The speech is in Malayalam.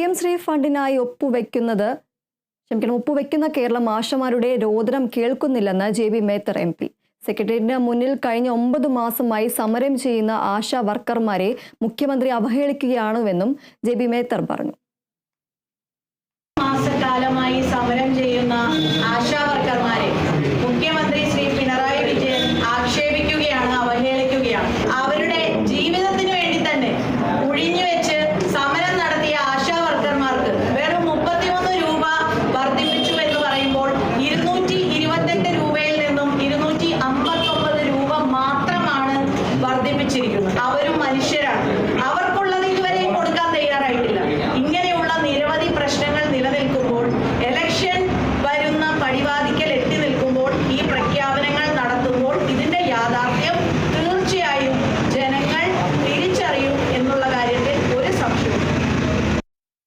പി എം ശ്രീ ഫണ്ടിനായി ഒപ്പുവെക്കുന്നത് ക്ഷമിക്കണം ഒപ്പുവെക്കുന്ന കേരളം ആശമാരുടെ രോദനം കേൾക്കുന്നില്ലെന്ന് J B Mather M P. സെക്രട്ടേറിയറ്റിന് മുന്നിൽ കഴിഞ്ഞ ഒമ്പത് മാസമായി സമരം ചെയ്യുന്ന ആശാ വർക്കർമാരെ മുഖ്യമന്ത്രി അവഹേളിക്കുകയാണുവെന്നും ജെ ബി മേത്തർ പറഞ്ഞു. മാസക്കാലമായി സമരം ചെയ്യുന്ന ആശാ വർക്കർമാരെ മുഖ്യമന്ത്രി ശ്രീ പിണറായി വിജയൻ ആക്ഷേപിക്കുകയാണ് അവഹേളിക്കുകയാണ്. അവരുടെ ജീവിതത്തിൽ